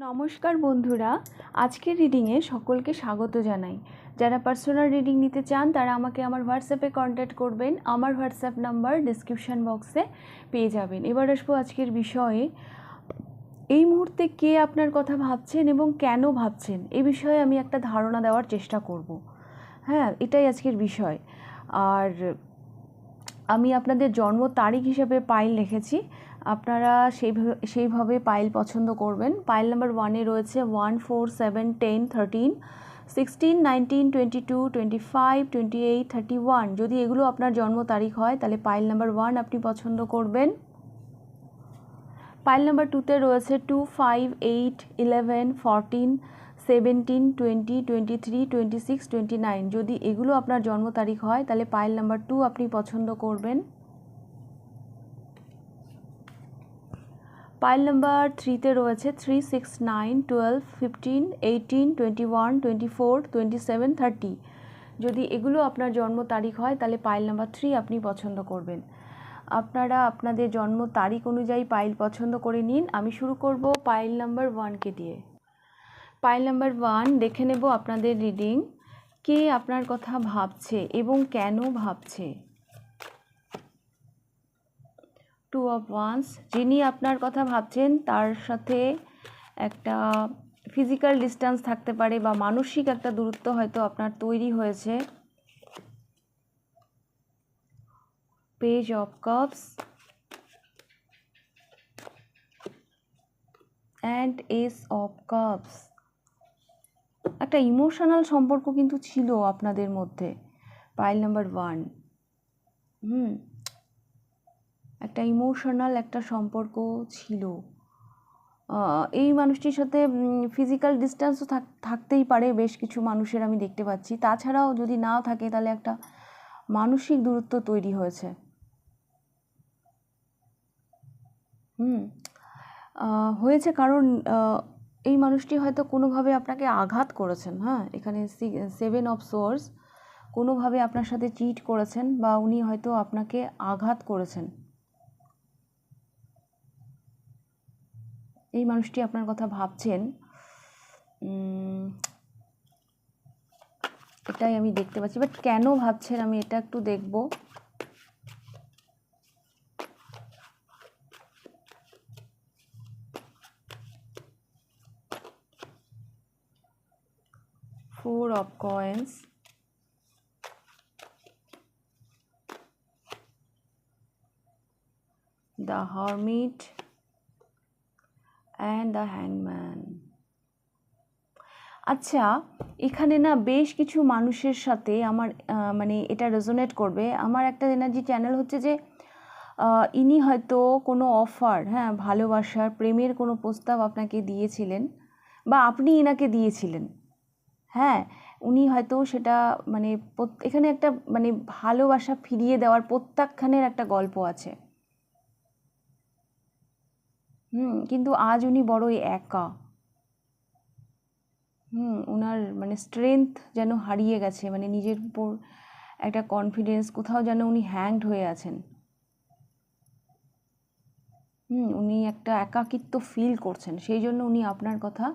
নমস্কার বন্ধুরা, আজকের রিডিংয়ে সকলকে স্বাগত জানাই। যারা পার্সোনাল রিডিং নিতে চান, তারা আমাকে আমার হোয়াটসঅ্যাপে কন্ট্যাক্ট করবেন। আমার হোয়াটসঅ্যাপ নাম্বার ডিসক্রিপশান বক্সে পেয়ে যাবেন। এবার আসব আজকের বিষয়ে। এই মুহূর্তে কে আপনার কথা ভাবছেন এবং কেন ভাবছেন? এই বিষয়ে আমি একটা ধারণা দেওয়ার চেষ্টা করব। হ্যাঁ এটাই আজকের বিষয়। আর আমি আপনাদের জন্ম তারিখ হিসেবে পাইল লিখেছি। আপনারা সেইভাবে সেইভাবে পাইল পছন্দ করবেন। পাইল নাম্বার ওয়ানে রয়েছে one four seven ten thirteen sixteen nineteen twenty two twenty five twenty eight thirty one যদি এগুলো আপনার জন্ম তারিখ হয়, তাহলে পাইল নাম্বার ওয়ান আপনি পছন্দ করবেন। পাইল নাম্বার টুতে রয়েছে two five eight eleven fourteen seventeen twenty twenty three twenty six twenty nine যদি এগুলো আপনার জন্ম তারিখ হয়, তাহলে পাইল নাম্বার টু আপনি পছন্দ করবেন। পাইল নাম্বার থ্রিতে রয়েছে three six nine twelve fifteen eighteen twenty one twenty four twenty seven thirty যদি এগুলো আপনার জন্ম তারিখ হয়, তাহলে পাইল নাম্বার থ্রি আপনি পছন্দ করবেন। আপনারা আপনাদের জন্ম তারিখ অনুযায়ী পাইল পছন্দ করে নিন। আমি শুরু করব পাইল নাম্বার ওয়ানকে দিয়ে। পাইল নাম্বার ওয়ান দেখে নেব আপনাদের রিডিং কে আপনার কথা ভাবছে এবং কেন ভাবছে? টু অফ ওয়ান্স যিনি আপনার কথা ভাবছেন, তার সাথে একটা ফিজিক্যাল ডিস্টেন্স থাকতে পারে বা মানসিক একটা দূরত্ব হয়তো আপনার তৈরি হয়েছে। Page of cups and ace of cups একটা ইমোশনাল সম্পর্ক কিন্তু ছিল আপনাদের মধ্যে। পাইল নাম্বার ওয়ান হুম। একটা ইমোশনাল একটা সম্পর্ক ছিল। এই মানুষটির সাথে ফিজিক্যাল ডিস্টেন্সও থাকতেই পারে বেশ কিছু মানুষের আমি দেখতে পাচ্ছি। তাছাড়াও যদি নাও থাকে তাহলে একটা মানসিক দূরত্ব তৈরি হয়েছে। হুম হয়েছে কারণ এই মানুষটি হয়তো কোনোভাবে আপনাকে আঘাত করেছেন হ্যাঁ? এখানে সেভেন অফ সোর্স কোনোভাবে আপনার সাথে চিট করেছেন বা উনি হয়তো আপনাকে আঘাত করেছেন। এই মানুষটি আপনার কথা ভাবছেন এটাই আমি দেখতে পাচ্ছি। বাট কেন ভাবছেন? আমি এটা একটু দেখব। Four of coins the hermit and the হ্যাংম্যান আচ্ছা এখানে না বেশ কিছু মানুষের সাথে আমার মানে এটা রেজোনেট করবে। আমার একটা এনার্জি চ্যানেল হচ্ছে যে ইনি হয়তো কোনো অফার হ্যাঁ ভালোবাসার, প্রেমের কোনো প্রস্তাব আপনাকে দিয়েছিলেন বা আপনি এনাকে দিয়েছিলেন। হ্যাঁ উনি হয়তো সেটা মানে এখানে একটা মানে ভালোবাসা ফিরিয়ে দেওয়ার প্রত্যাখ্যানের একটা গল্প আছে। হুম, কিন্তু আজ উনি বড়ই একা। হুম ওনার মানে স্ট্রেংথ যেন হারিয়ে গেছে মানে নিজের উপর একটা কনফিডেন্স কোথাও যেন উনি হ্যাংড হয়ে আছেন। হুম, উনি একটা একাকিত্ব ফিল করছেন, সেই জন্য উনি আপনার কথা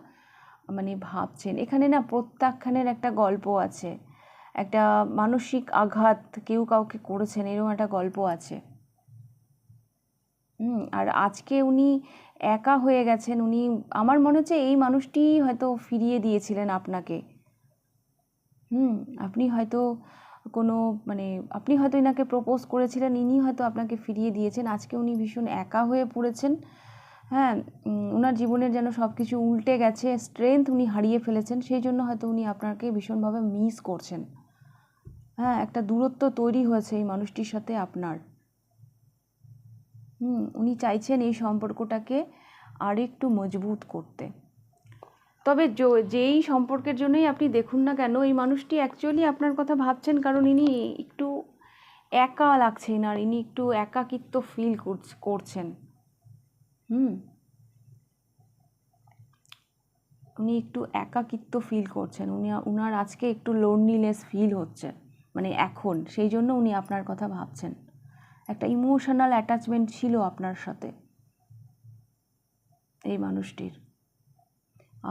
মানে ভাবছেন। এখানে না প্রত্যাখ্যানের একটা গল্প আছে। একটা মানসিক আঘাত কেউ কাউকে করেছেন এরকম একটা গল্প আছে। হুম, আর আজকে উনি একা হয়ে গেছেন, উনি, আমার মনে হচ্ছে এই মানুষটিই হয়তো ফিরিয়ে দিয়েছিলেন আপনাকে। হুম, আপনি হয়তো কোনো মানে আপনি হয়তো এনাকে প্রপোজ করেছিলেন, ইনি হয়তো আপনাকে ফিরিয়ে দিয়েছেন। আজকে উনি ভীষণ একা হয়ে পড়েছেন। হ্যাঁ ওনার জীবনের যেন সব কিছু উল্টে গেছে স্ট্রেংথ উনি হারিয়ে ফেলেছেন, সেই জন্য হয়তো উনি আপনাকে ভীষণভাবে মিস করছেন। হ্যাঁ একটা দূরত্ব তৈরি হয়েছে এই মানুষটির সাথে আপনার। হুম, উনি চাইছেন এই সম্পর্কটাকে আর একটু মজবুত করতে। তবে যেই সম্পর্কের জন্যই আপনি দেখুন না কেন, এই মানুষটি অ্যাকচুয়ালি আপনার কথা ভাবছেন কারণ ইনি একটু একা লাগছে আর ইনি একটু একাকিত্ব ফিল করছেন। হুম। উনি একটু একাকিত্ব ফিল করছেন। উনি, উনার আজকে একটু লোনলিনেস ফিল হচ্ছে মানে এখন, সেই জন্য উনি আপনার কথা ভাবছেন। একটা ইমোশনাল অ্যাটাচমেন্ট ছিল আপনার সাথে, এই মানুষটির।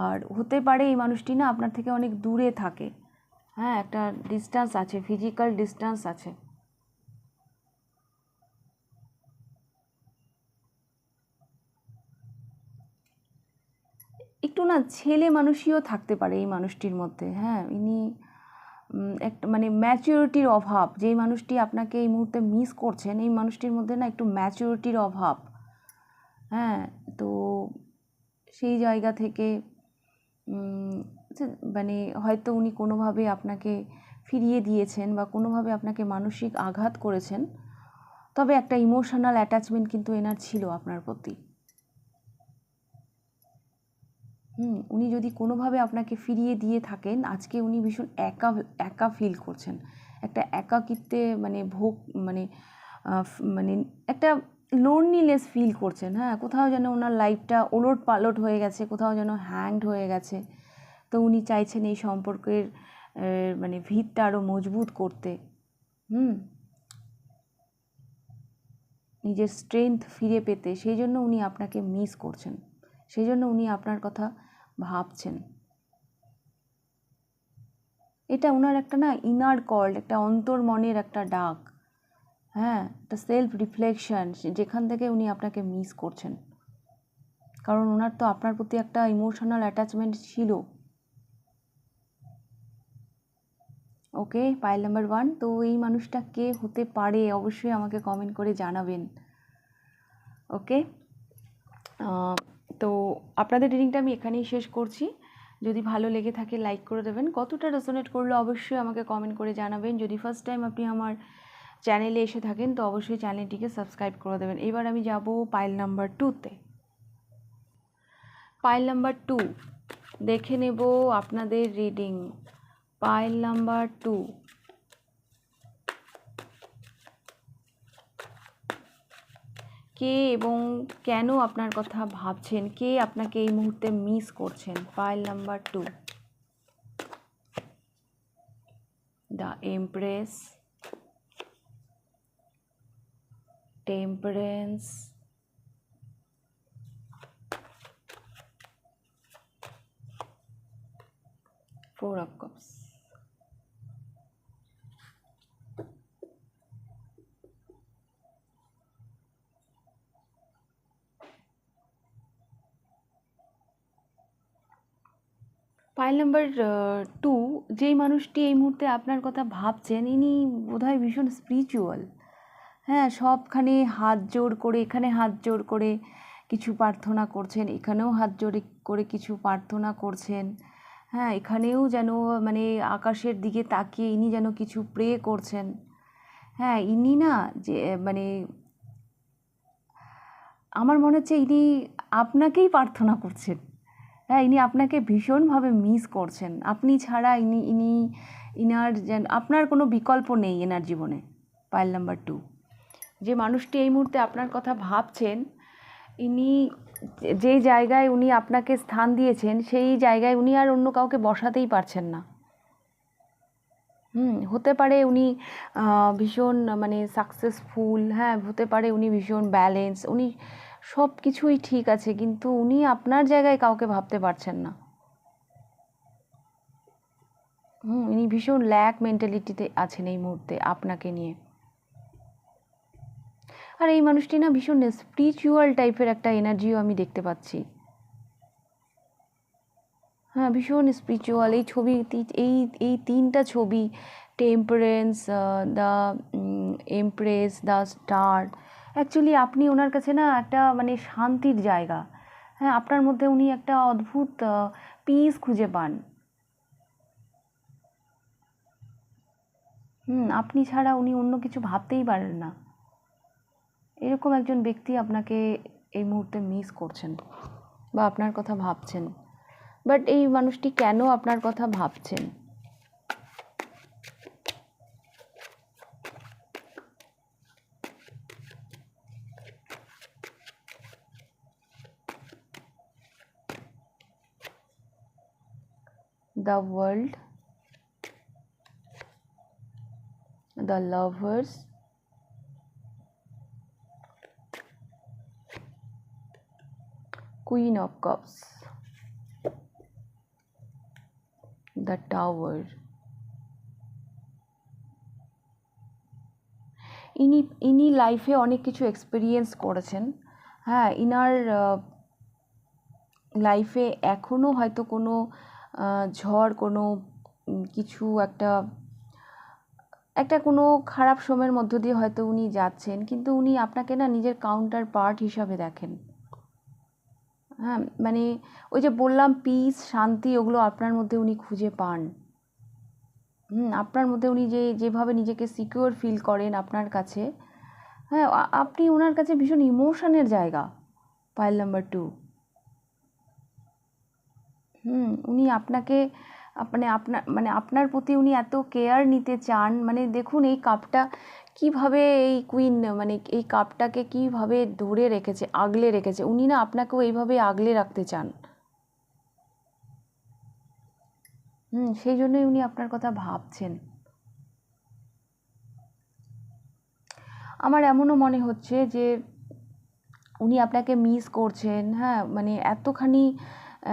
আর হতে পারে এই মানুষটি না আপনার থেকে অনেক দূরে থাকে। হ্যাঁ একটা ডিস্টেন্স আছে ফিজিক্যাল ডিস্টেন্স আছে। একটু না ছেলে মানুষইও থাকতে পারে এই মানুষটির মধ্যে। হ্যাঁ ইনি একটা মানে ম্যাচিউরিটির অভাব, যেই মানুষটি আপনাকে এই মুহূর্তে মিস করছেন, এই মানুষটির মধ্যে না একটু ম্যাচিউরিটির অভাব। হ্যাঁ তো সেই জায়গা থেকে মানে হয়তো উনি কোনোভাবে আপনাকে ফিরিয়ে দিয়েছেন বা কোনোভাবে আপনাকে মানসিক আঘাত করেছেন, তবে একটা ইমোশনাল অ্যাটাচমেন্ট কিন্তু এনার ছিল আপনার প্রতি। হুম, উনি যদি কোনোভাবে আপনাকে ফিরিয়ে দিয়ে থাকেন, আজকে উনি ভীষণ একা একা ফিল করছেন। একটা একাকিত্বে মানে ভোগ মানে মানে একটা লোনলিনেস ফিল করছেন হ্যাঁ? কোথাও যেন ওনার লাইফটা ওলট পালট হয়ে গেছে, কোথাও যেন হ্যাংড হয়ে গেছে। তো উনি চাইছেন এই সম্পর্কের মানে ভিতটা আরও মজবুত করতে। হুম। নিজের স্ট্রেংথ ফিরে পেতে, সেই জন্য উনি আপনাকে মিস করছেন। সেই জন্য উনি আপনার কথা ভাবছেন। এটা ওনার একটা না ইনার কল একটা অন্তর মনের একটা ডাক। হ্যাঁ একটা সেলফ রিফ্লেকশন যেখান থেকে উনি আপনাকে মিস করছেন। কারণ ওনার তো আপনার প্রতি একটা ইমোশনাল অ্যাটাচমেন্ট ছিল। ওকে পাইল নাম্বার ওয়ান তো এই মানুষটা কে হতে পারে অবশ্যই আমাকে কমেন্ট করে জানাবেন। ওকে? তো আপনাদের রিডিংটা আমি এখানেই শেষ করছি। যদি ভালো লেগে থাকে লাইক করে দেবেন। কতটা রেজোনেট করল অবশ্যই আমাকে কমেন্ট করে জানাবেন। যদি ফার্স্ট টাইম আপনি আমার চ্যানেলে এসে থাকেন, তো অবশ্যই চ্যানেলটিকে সাবস্ক্রাইব করে দেবেন। এবার আমি যাব পাইল নাম্বার টুতে পাইল নাম্বার টু দেখে নেব আপনাদের রিডিং পাইল নাম্বার টু কে এবং কেন আপনার কথা ভাবছেন? কে আপনাকে এই মুহূর্তে মিস করছেন? Pile number two the empress temperance four of cups pile number two যেই মানুষটি এই মুহূর্তে আপনার কথা ভাবছেন, ইনি বোধহয় ভীষণ স্পিরিচুয়াল হ্যাঁ সবখানে হাত জোড় করে, এখানে হাত জোড় করে কিছু প্রার্থনা করছেন, এখানেও হাত জোড়ে করে কিছু প্রার্থনা করছেন। হ্যাঁ এখানেও যেন মানে আকাশের দিকে তাকিয়ে ইনি যেন কিছু প্রে করছেন। হ্যাঁ ইনি না যে মানে আমার মনে হচ্ছে ইনি আপনাকেই প্রার্থনা করছেন। হ্যাঁ ইনি আপনাকে ভীষণভাবে মিস করছেন। আপনি ছাড়া ইনি ইনি, ইনার যেন, আপনার কোনো বিকল্প নেই এনার জীবনে পাইল নাম্বার টু যে মানুষটি এই মুহূর্তে আপনার কথা ভাবছেন, ইনি যে- জায়গায় উনি আপনাকে স্থান দিয়েছেন, সেই জায়গায় উনি আর অন্য কাউকে বসাতেই পারছেন না। হুম, হতে পারে উনি ভীষণ মানে সাকসেসফুল হ্যাঁ হতে পারে উনি ভীষণ ব্যালেন্স উনি সব কিছুই ঠিক আছে, কিন্তু উনি আপনার জায়গায় কাউকে ভাবতে পারছেন না। হুম ইনি ভীষণ ল্যাক মেন্টালিটিতে আছেন এই মুহূর্তে আপনাকে নিয়ে। আর এই মানুষটি না ভীষণ স্পিরিচুয়াল টাইপের একটা এনার্জিও আমি দেখতে পাচ্ছি। হ্যাঁ ভীষণ স্পিরিচুয়াল এই ছবি, এই এই তিনটা ছবি temperance the empress the star actually আপনি ওনার কাছে না একটা মানে শান্তির জায়গা। হ্যাঁ আপনার মধ্যে উনি একটা অদ্ভুত পিস খুঁজে পান। হুম, আপনি ছাড়া উনি অন্য কিছু ভাবতেই পারেন না। এরকম একজন ব্যক্তি আপনাকে এই মুহূর্তে মিস করছেন বা আপনার কথা ভাবছেন। বাট এই মানুষটি কেন আপনার কথা ভাবছেন? The world, the lovers, queen of cups the tower ইনি ইনি লাইফে অনেক কিছু এক্সপিরিয়েন্স করেছেন। হ্যাঁ ইনার লাইফে এখনও হয়তো কোনো ঝড় কোনো কিছু একটা একটা কোনো খারাপ সময়ের মধ্য দিয়ে হয়তো উনি যাচ্ছেন, কিন্তু উনি আপনাকে না নিজের কাউন্টার পার্ট হিসাবে দেখেন। হ্যাঁ মানে ওই যে বললাম পিস শান্তি ওগুলো আপনার মধ্যে উনি খুঁজে পান। হুম, আপনার মধ্যে উনি যে, যেভাবে নিজেকে সিকিউর ফিল করেন আপনার কাছে হ্যাঁ আপনি ওনার কাছে ভীষণ ইমোশনের জায়গা পাইল নাম্বার টু হুম, উনি আপনাকে মানে আপনার মানে আপনার প্রতি উনি এত কেয়ার নিতে চান মানে দেখুন এই কাপটা কীভাবে এই কুইন মানে এই কাপটাকে কীভাবে ধরে রেখেছে, আগলে রেখেছে, উনি না আপনাকেও এইভাবে আগলে রাখতে চান। হুম, সেই জন্যই উনি আপনার কথা ভাবছেন। আমার এমনও মনে হচ্ছে যে উনি আপনাকে মিস করছেন হ্যাঁ মানে এতখানি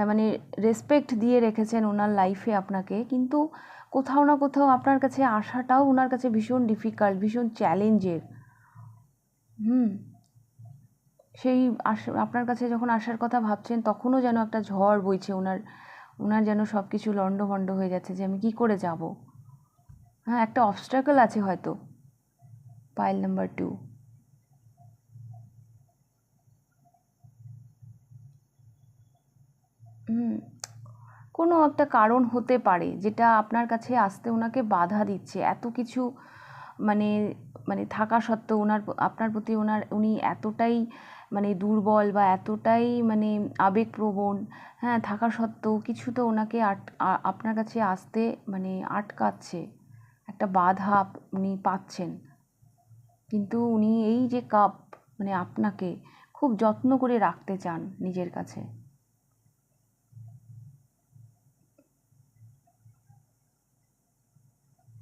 মানে রেসপেক্ট দিয়ে রেখেছেন ওনার লাইফে আপনাকে। কিন্তু কোথাও না কোথাও আপনার কাছে আসাটাও ওনার কাছে ভীষণ ডিফিকাল্ট ভীষণ চ্যালেঞ্জের হুম। সেই আস, আপনার কাছে যখন আসার কথা ভাবছেন, তখনও যেন একটা ঝড় বইছে ওনার ওনার যেন সব কিছু লণ্ডভণ্ড হয়ে যাচ্ছে যে আমি কি করে যাব। হ্যাঁ একটা অবস্ট্রাকল আছে হয়তো। পাইল নাম্বার টু কোনো একটা কারণ হতে পারে যেটা আপনার কাছে আসতে ওনাকে বাধা দিচ্ছে। এত কিছু মানে মানে থাকা সত্ত্বেও ওনার, আপনার প্রতি ওনার, উনি এতটাই মানে দুর্বল বা এতটাই মানে আবেগপ্রবণ হ্যাঁ থাকা সত্ত্বেও কিছু তো ওনাকে আট আপনার কাছে আসতে মানে আটকাচ্ছে। একটা বাধা উনি পাচ্ছেন। কিন্তু উনি এই যে কাপ মানে আপনাকে খুব যত্ন করে রাখতে চান নিজের কাছে।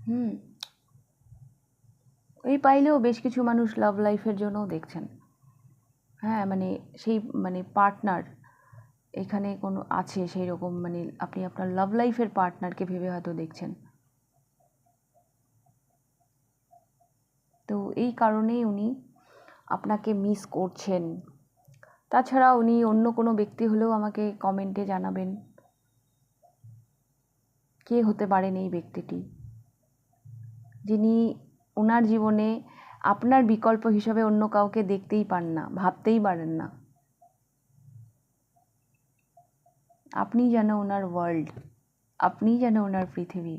হুম। এই পাইলেও বেশ কিছু মানুষ লাভ লাইফের জন্যও দেখছেন। হ্যাঁ মানে সেই মানে পার্টনার এখানে কোনো আছে সেই রকম মানে আপনি আপনার লাভ লাইফের পার্টনারকে ভেবে হয়তো দেখছেন। তো এই কারণেই উনি আপনাকে মিস করছেন। তাছাড়া উনি অন্য কোনো ব্যক্তি হলেও আমাকে কমেন্টে জানাবেন। কে হতে পারেন এই ব্যক্তিটি? যিনি ওনার জীবনে আপনার বিকল্প হিসাবে অন্য কাউকে দেখতেই পান না, ভাবতেই পারেন না। আপনি যেন ওনার ওয়ার্ল্ড আপনি যেন ওনার পৃথিবী।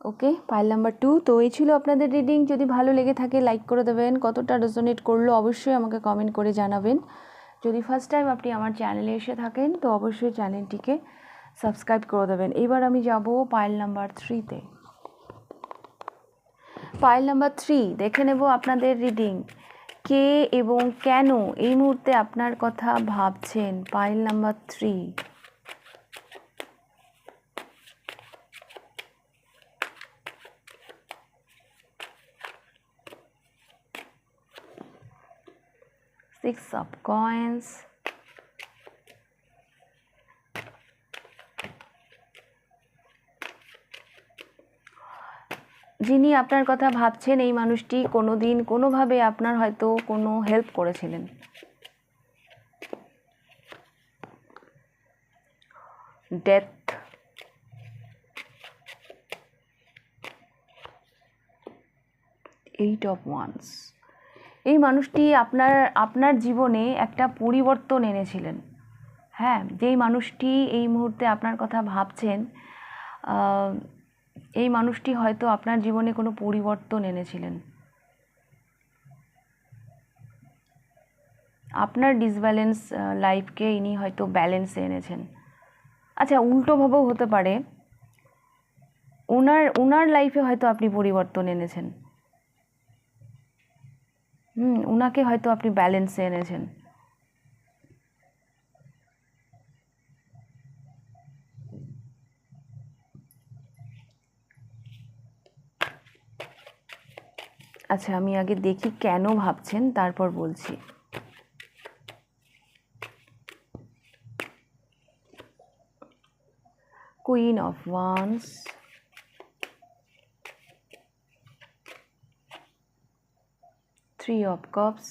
ওকে ফাইল নাম্বার টু তো এই ছিল আপনাদের রিডিং যদি ভালো লেগে থাকে লাইক করে দেবেন। কতটা রেজোনেট করল, অবশ্যই আমাকে কমেন্ট করে জানাবেন। যদি ফার্স্ট টাইম আপনি আমার চ্যানেলে এসে থাকেন, তো অবশ্যই চ্যানেলটিকে সাবস্ক্রাইব করে দেবেন। এবার আমি যাব পাইল নাম্বার থ্রিতে পাইল নাম্বার থ্রি দেখে নেব আপনাদের রিডিং কে এবং কেন এই মুহূর্তে আপনার কথা ভাবছেন? Pile number three six of coins যিনি আপনার কথা ভাবছেন, এই মানুষটি কোনো দিন কোনোভাবে আপনার হয়তো কোনো হেল্প করেছিলেন। ডেথ এইট অফ ওয়ান্স এই মানুষটি আপনার আপনার জীবনে একটা পরিবর্তন এনেছিলেন। হ্যাঁ যেই মানুষটি এই মুহূর্তে আপনার কথা ভাবছেন এই মানুষটি হয়তো আপনার জীবনে কোনো পরিবর্তন এনেছিলেন। আপনার ডিসব্যালেন্স লাইফকে ইনি হয়তো ব্যালেন্সে এনেছেন। আচ্ছা উল্টোভাবেও হতে পারে ওনার ওনার লাইফে হয়তো আপনি পরিবর্তন এনেছেন। হুম ওনাকে হয়তো আপনি ব্যালেন্সে এনেছেন। আচ্ছা আমি আগে দেখি কেন ভাবছেন তারপর বলছি। Queen of wands three of cups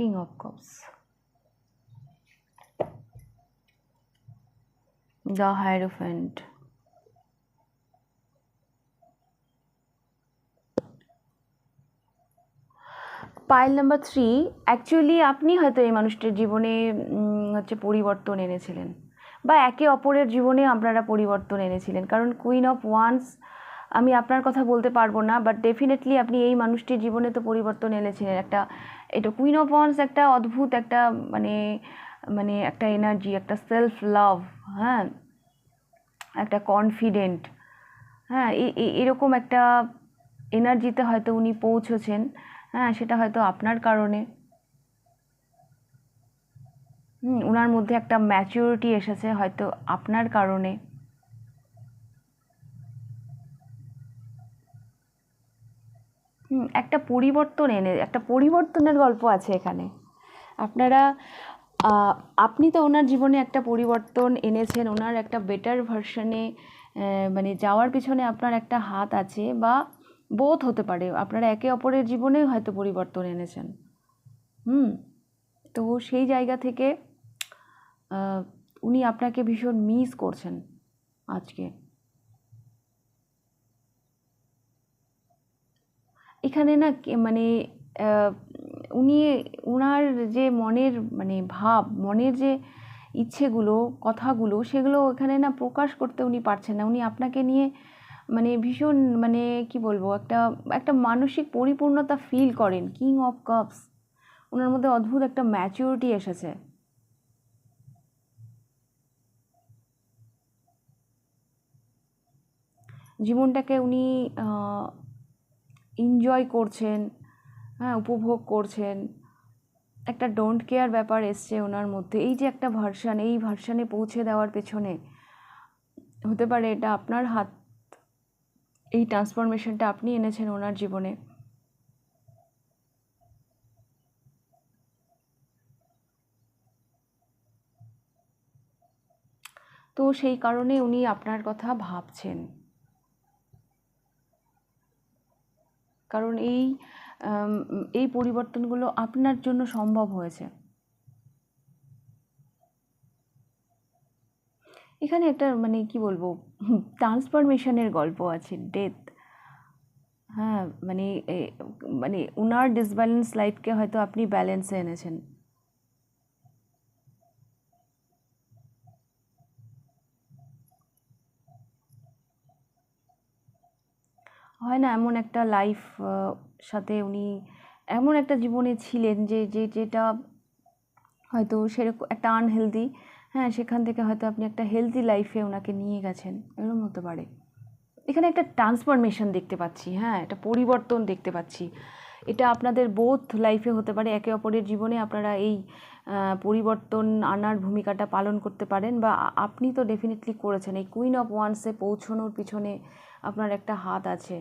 king of cups. The hierophant. Pile number three actually আপনি হয়তো এই মানুষটির জীবনে হচ্ছে পরিবর্তন এনেছিলেন। বা একে অপরের জীবনে আপনারা পরিবর্তন এনেছিলেন। কারণ কুইন অফ ওয়ান্স আমি আপনার কথা বলতে পারব না বাট ডেফিনেটলি আপনি এই মানুষটির জীবনে তো পরিবর্তন এনেছিলেন। একটা এটা কুইন অফ ওয়ান্স একটা অদ্ভুত একটা মানে মানে একটা এনার্জি একটা সেলফ লাভ হ্যাঁ? একটা কনফিডেন্ট হ্যাঁ? এরকম একটা এনার্জিতে হয়তো উনি পৌঁছেছেন হ্যাঁ? সেটা হয়তো আপনার কারণে। হুম ওনার মধ্যে একটা ম্যাচিউরিটি এসেছে হয়তো আপনার কারণে। একটা পরিবর্তন এনে, একটা পরিবর্তনের গল্প আছে এখানে। আপনারা আপনি তো ওনার জীবনে একটা পরিবর্তন এনেছেন, ওনার একটা বেটার ভার্সনে মানে যাওয়ার পিছনে আপনার একটা হাত আছে বা বোধ হতে পারে। আপনারা একে অপরের জীবনেও হয়তো পরিবর্তন এনেছেন। হুম, তো সেই জায়গা থেকে উনি আপনাকে ভীষণ মিস করছেন আজকে। এখানে না মানে উনি ওনার যে মনের মানে ভাব, মনের যে ইচ্ছেগুলো, কথাগুলো, সেগুলো এখানে না প্রকাশ করতে উনি পারছেন না। উনি আপনাকে নিয়ে মানে ভীষণ মানে কি বলব, একটা একটা মানসিক পরিপূর্ণতা ফিল করেন। কিং অফ কাপস ওনার মধ্যে অদ্ভুত একটা ম্যাচিউরিটি এসেছে। জীবনটাকে উনি এনজয় করছেন হ্যাঁ উপভোগ করছেন, একটা ডোন্ট কেয়ার ব্যাপার এসছে ওনার মধ্যে। এই যে একটা ভার্সান, এই ভার্সানে পৌঁছে দেওয়ার পেছনে হতে পারে এটা আপনার হাত, এই ট্রান্সফরমেশনটা আপনি এনেছেন ওনার জীবনে। তো সেই কারণে উনি আপনার কথা ভাবছেন। কারণ এই এই পরিবর্তনগুলো আপনার জন্য সম্ভব হয়েছে। এখানে একটা মানে কি বলব, ট্রান্সফরমেশনের গল্প আছে, ডেথ। হ্যাঁ মানে মানে উনার ডিসব্যালেন্স লাইফকে হয়তো আপনি ব্যালেন্সে এনেছেন। হয় না এমন একটা লাইফ সাথে উনি এমন একটা জীবনে ছিলেন যে যে, যেটা হয়তো সেরকম একটা আনহেলদি হ্যাঁ সেখান থেকে হয়তো আপনি একটা হেলদি লাইফে ওনাকে নিয়ে গেছেন, এরকম হতে পারে। এখানে একটা ট্রান্সফরমেশন দেখতে পাচ্ছি হ্যাঁ একটা পরিবর্তন দেখতে পাচ্ছি। এটা আপনাদের বোথ লাইফে হতে পারে, একে অপরের জীবনে আপনারা এই পরিবর্তন আনার ভূমিকাটা পালন করতে পারেন বা আপনি তো ডেফিনেটলি করেছেন, এই কুইন অফ ওয়ান্সে পৌঁছানোর পিছনে আপনার একটা হাত আছে।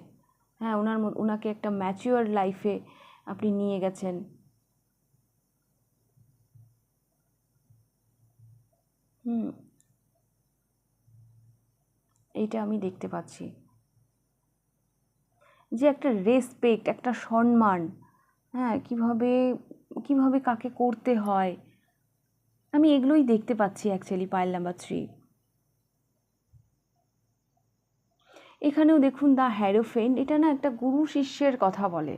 হ্যাঁ ওনার ওনাকে একটা ম্যাচিওর লাইফে আপনি নিয়ে গেছেন। হুম। এইটা আমি দেখতে পাচ্ছি। যে একটা রেসপেক্ট একটা সম্মান হ্যাঁ কীভাবে কীভাবে কাকে করতে হয়, আমি এগুলোই দেখতে পাচ্ছি অ্যাকচুয়ালি পাইল নাম্বার থ্রি এখানেও দেখুন দ্য হ্যারোফেন এটা না একটা গুরু শিষ্যের কথা বলে।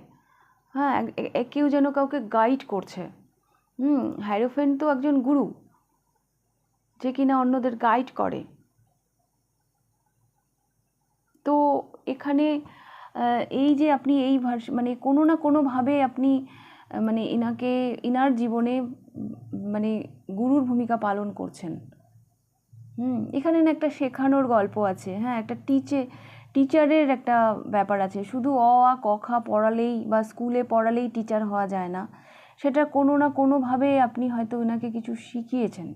হ্যাঁ কেউ যেন কাউকে গাইড করছে। হুম হ্যারোফেন তো একজন গুরু, যে কিনা অন্যদের গাইড করে। তো এখানে এই যে আপনি এই ভার্স মানে কোনো না কোনোভাবে আপনি মানে ইনাকে, ইনার জীবনে মানে গুরুর ভূমিকা পালন করছেন। হুম, এখানে না একটা শেখানোর গল্প আছে। হ্যাঁ একটা টিচে, টিচারের একটা ব্যাপার আছে। শুধু অ, আ, ক, খ পড়ালেই বা স্কুলে পড়ালেই টিচার হওয়া যায় না। সেটা কোনো না কোনোভাবে আপনি হয়তো ওনাকে কিছু শিখিয়েছেন।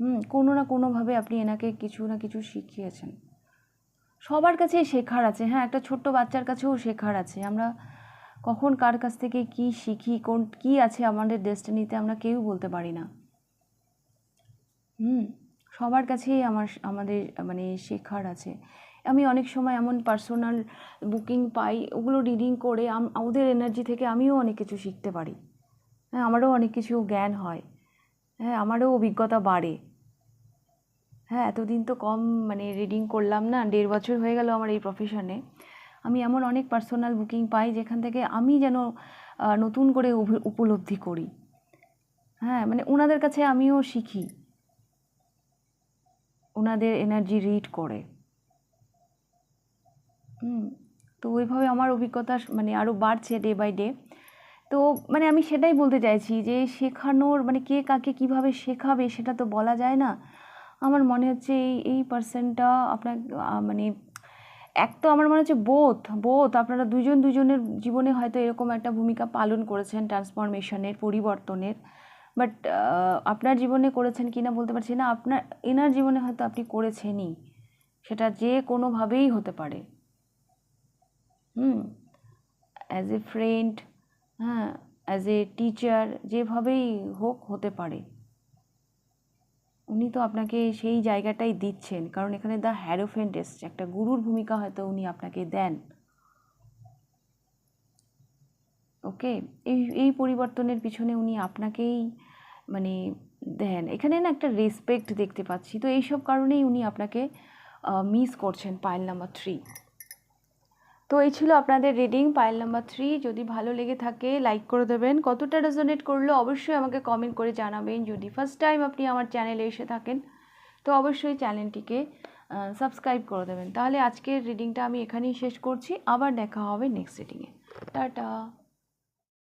হুম, কোনো না কোনোভাবে আপনি এনাকে কিছু না কিছু শিখিয়েছেন। সবার কাছেই শেখার আছে। হ্যাঁ একটা ছোট্ট বাচ্চার কাছেও শেখার আছে। আমরা কখন কার কাছ থেকে কি শিখি, কোন, কি আছে আমাদের ডেস্টিনিতে আমরা কেউ বলতে পারি না। হুম, সবার কাছেই আমার আমাদের মানে শেখার আছে। আমি অনেক সময় এমন পার্সোনাল বুকিং পাই, ওগুলো রিডিং করে ওদের এনার্জি থেকে আমিও অনেক কিছু শিখতে পারি। হ্যাঁ আমারও অনেক কিছু জ্ঞান হয়। হ্যাঁ আমারও অভিজ্ঞতা বাড়ে। হ্যাঁ এতদিন তো কম মানে রিডিং করলাম না, দেড় বছর হয়ে গেল আমার এই প্রফেশনে আমি এমন অনেক পার্সোনাল বুকিং পাই যেখান থেকে আমি যেন নতুন করে উপলব্ধি করি। হ্যাঁ মানে ওনাদের কাছে আমিও শিখি। ওনাদের এনার্জি রিড করে। হুম, তো ওইভাবে আমার অভিজ্ঞতা মানে আরও বাড়ছে ডে বাই ডে তো মানে আমি সেটাই বলতে চাইছি যে শেখানোর মানে কে কাকে কীভাবে শেখাবে সেটা তো বলা যায় না। আমার মনে হচ্ছে এই এই পার্সনটা আপনার মানে এক তো আমার মনে হচ্ছে বোধ বোধ আপনারা দুজন দুজনের জীবনে হয়তো এরকম একটা ভূমিকা পালন করেছেন ট্রান্সফরমেশনের পরিবর্তনের। বাট আপনার জীবনে করেছেন কি না বলতে পারছি না। আপনার, এনার জীবনে হয়তো আপনি করেছেনই। সেটা যে কোনোভাবেই হতে পারে। হুম? অ্যাজ এ ফ্রেন্ড হ্যাঁ অ্যাজ এ টিচার যেভাবেই হোক হতে পারে। উনি তো আপনাকে সেই জায়গাটাই দিচ্ছেন। কারণ এখানে দ্য হ্যারোফেন্ট এসছে। একটা গুরুর ভূমিকা হয়তো উনি আপনাকে দেন। ওকে? এই এই পরিবর্তনের পিছনে উনি আপনাকেই মানে দেন। এখানে না একটা রেসপেক্ট দেখতে পাচ্ছি। তো এইসব কারণেই উনি আপনাকে মিস করছেন পাইল নাম্বার থ্রি তো এই ছিল আপনাদের রিডিং পাইল নাম্বার থ্রি যদি ভালো লেগে থাকে লাইক করে দেবেন। কতটা রেজোনেট করল অবশ্যই আমাকে কমেন্ট করে জানাবেন। যদি ফার্স্ট টাইম আপনি আমার চ্যানেলে এসে থাকেন, তো অবশ্যই চ্যানেলটিকে সাবস্ক্রাইব করে দেবেন। তাহলে আজকের রিডিংটা আমি এখানেই শেষ করছি। আবার দেখা হবে নেক্সট রিডিংয়ে টাটা!